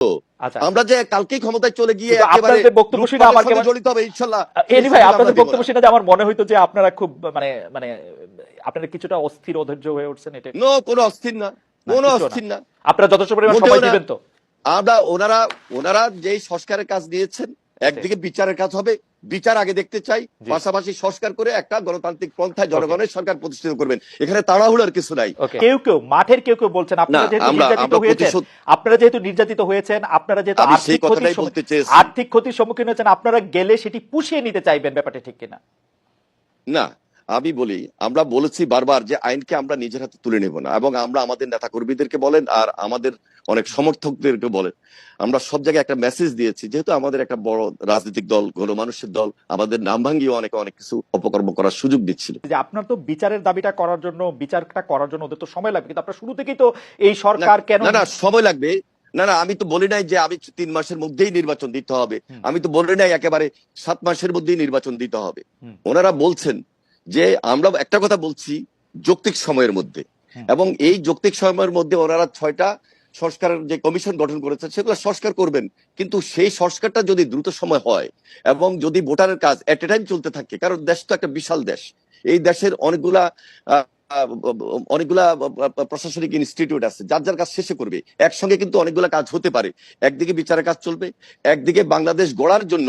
আচ্ছা। আমরা যে কালকেই ক্ষমতায় চলে গিয়ে আপনাদের বক্তব্য শুনে আমার জড়িত হবে এনি ভাই আপনাদের বক্তব্য শুনে যে আমার মনে হইতো যে আপনারা খুব মানে মানে আপনারা কিছুটা অস্থির অধৈর্য হয়ে উঠছেন এটা নো কোনো অস্থির না। কোনো। অস্থির না। আপনারা যথেষ্ট পরিমাণ সময় দিবেন তো। আমরা ওনারা ওনারা যেই সংস্কারের কাজ নিয়েছেন একদিকে বিচারের কাজ হবে বিচার আগে দেখতে চাই পাশাপাশি সংস্কার করে একটা গণতান্ত্রিক পন্থায় জনগণের সরকার প্রতিষ্ঠিত করবেন। এখানে তাড়াহুড়ার কিছু নাই। কেউ কেউ মাঠের কেউ কেউ বলছেন আপনারা যেহেতু নির্যাতিত হয়েছেন আপনারা যেহেতু নির্যাতিত হয়েছেন আপনারা যেহেতু আর্থিক ক্ষতির। আর্থিক ক্ষতির সম্মুখীন হয়েছেন আপনারা গেলে সেটি পুষিয়ে নিতে চাইবেন ব্যাপারটা ঠিক কিনা? না আমি বলি আমরা বলেছি বারবার যে আইনকে আমরা নিজের হাতে তুলে নেব না এবং আমরা আমাদের নেতা কর্মীদেরকে বলেন আর আমাদের অনেক সমর্থকদেরকে বলেন। আমরা সব জায়গায় একটা মেসেজ দিয়েছি যেহেতু আমাদের একটা বড় রাজনৈতিক দল গণমানুষের দল আমাদের নাম ভাঙ্গিয়ে অনেকে অনেক কিছু অপকর্ম করার সুযোগ দিচ্ছিল। যে আপনার তো বিচারের দাবিটা করার জন্য বিচারটা করার জন্য ওদের তো সময় লাগবে কিন্তু আপনার শুরু থেকেই তো এই সরকার কেন না না সময় লাগবে। না না আমি তো বলি নাই যে আমি তিন মাসের মধ্যেই নির্বাচন দিতে হবে। আমি তো বলি নাই একেবারে সাত মাসের মধ্যেই নির্বাচন দিতে হবে। ওনারা বলছেন যে আমরা একটা কথা বলছি যৌক্তিক সময়ের মধ্যে। এবং এই যৌক্তিক সময়ের মধ্যে ওনারা ছয়টা সংস্কারের যে কমিশন গঠন করেছে সেগুলো সংস্কার করবেন। কিন্তু সেই সংস্কারটা যদি দ্রুত সময় হয় এবং যদি ভোটারের কাজ এট এ টাইম চলতে থাকে কারণ দেশ তো একটা বিশাল দেশ। এই দেশের অনেকগুলা অনেকগুলা প্রশাসনিক ইনস্টিটিউট আছে যার যার কাজ শেষে করবে। একসঙ্গে কিন্তু অনেকগুলা কাজ হতে পারে। একদিকে বিচারের কাজ চলবে একদিকে বাংলাদেশ গড়ার জন্য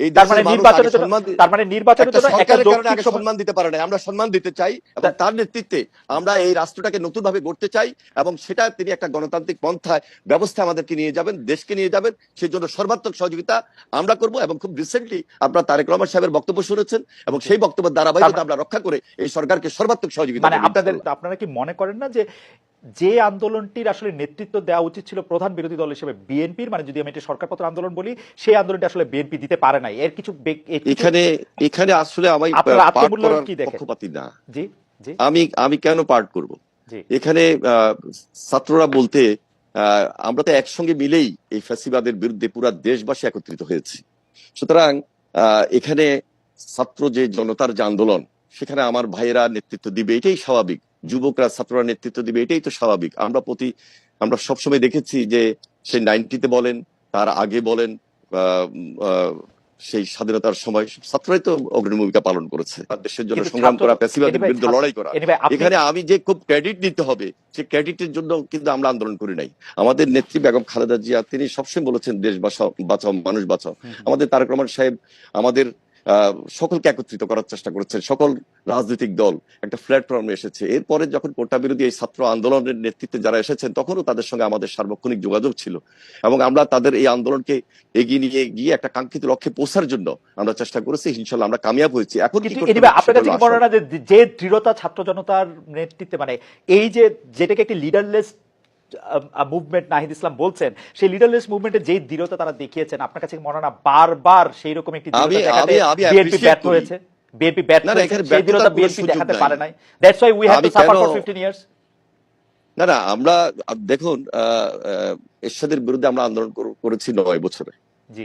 মানে সম্মান মানে দিতে পারে না আমরা সম্মান দিতে চাই এবং তার নেতৃত্বে আমরা এই রাষ্ট্রটাকে নতুন ভাবে গড়তে চাই এবং সেটা তিনি একটা গণতান্ত্রিক পন্থায় ব্যবস্থা আমাদেরকে নিয়ে যাবেন দেশকে নিয়ে যাবেন। সেই জন্য সর্বাত্মক সহযোগিতা আমরা করব এবং খুব রিসেন্টলি আপনারা তারেক রহমান সাহেবের বক্তব্য শুনেছেন এবং সেই বক্তব্যের ধারাবাহিকতা আমরা রক্ষা করে এই সরকারকে সর্বাত্মক সহযোগিতা মানে আপনাদের আপনারা কি মনে করেন না যে যে আন্দোলনটির আসলে নেতৃত্ব দেওয়া উচিত ছিল প্রধান বিরোধী দল হিসেবে বিএনপির মানে যদি আমি এটা সরকারপত্র আন্দোলন বলি সেই আন্দোলনটি আসলে বিএনপি দিতে পারে নাই। এর কিছু এখানে এখানে আসলে আমি দেখেন? না। জি জি। আমি আমি কেন পাঠ করব? এখানে আহ, ছাত্ররা বলতে আহ, আমরা তো একসঙ্গে মিলেই এই ফ্যাসিবাদের বিরুদ্ধে পুরা দেশবাসী একত্রিত হয়েছি। সুতরাং আহ, এখানে ছাত্র যে জনতার যে আন্দোলন সেখানে আমার ভাইয়েরা নেতৃত্ব দিবে এটাই স্বাভাবিক। যুবকরা ছাত্ররা নেতৃত্ব দিবে এটাই তো স্বাভাবিক। আমরা প্রতি আমরা সবসময় দেখেছি যে সেই নাইনটিতে বলেন তার আগে বলেন সেই স্বাধীনতার সময় ছাত্ররাই তো অগ্রণী ভূমিকা পালন করেছে। দেশের জন্য সংগ্রাম করা anyway, বিরুদ্ধে লড়াই করা। এখানে আমি যে খুব ক্রেডিট নিতে হবে সে ক্রেডিটের জন্য কিন্তু আমরা আন্দোলন করি নাই। আমাদের নেত্রী বেগম খালেদা জিয়া তিনি সবসময় বলেছেন দেশ বাঁচাও বাঁচাও মানুষ বাঁচাও। আমাদের তারক রহমান সাহেব আমাদের সকলকে একত্রিত করার চেষ্টা করেছেন। সকল রাজনৈতিক দল একটা প্ল্যাটফর্মে এসেছে। এরপরে যখন কোটা বিরোধী এই ছাত্র আন্দোলনের নেতৃত্বে যারা এসেছেন তখনও তাদের সঙ্গে আমাদের সার্বক্ষণিক যোগাযোগ ছিল। এবং আমরা তাদের এই আন্দোলনকে এগিয়ে নিয়ে গিয়ে একটা কাঙ্ক্ষিত লক্ষ্যে পৌঁছার জন্য আমরা চেষ্টা করেছি। ইনশাল্লাহ আমরা কামিয়াব হয়েছি। এখন আপনার কাছে। না যে দৃঢ়তা ছাত্র জনতার নেতৃত্বে মানে এই যে যেটাকে একটি লিডারলেস মুভমেন্ট নাহিদ ইসলাম বলছেন সেই লিডারলেস মুভমেন্টে যে দৃঢ়তা তারা দেখিয়েছেন আপনার কাছে মনে না বারবার সেই রকম একটি বিএনপি ব্যর্থ হয়েছে? বিএনপি ব্যর্থ হয়েছে সেই দৃঢ়তা বিএনপি দেখাতে পারে নাই। That's why we have to suffer for 15 years না না আমরা দেখুন এরশাদের বিরুদ্ধে আমরা আন্দোলন কর- করেছি নয় বছরে। জি।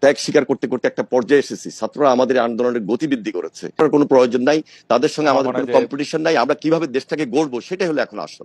ত্যাগ স্বীকার করতে করতে একটা পর্যায়ে এসেছি। ছাত্ররা আমাদের আন্দোলনের গতি বৃদ্ধি করেছে। কোনো প্রয়োজন নাই তাদের সঙ্গে আমাদের কোনো কম্পিটিশন নাই আমরা কীভাবে দেশটাকে গড়বো সেটাই হলো এখন আসল।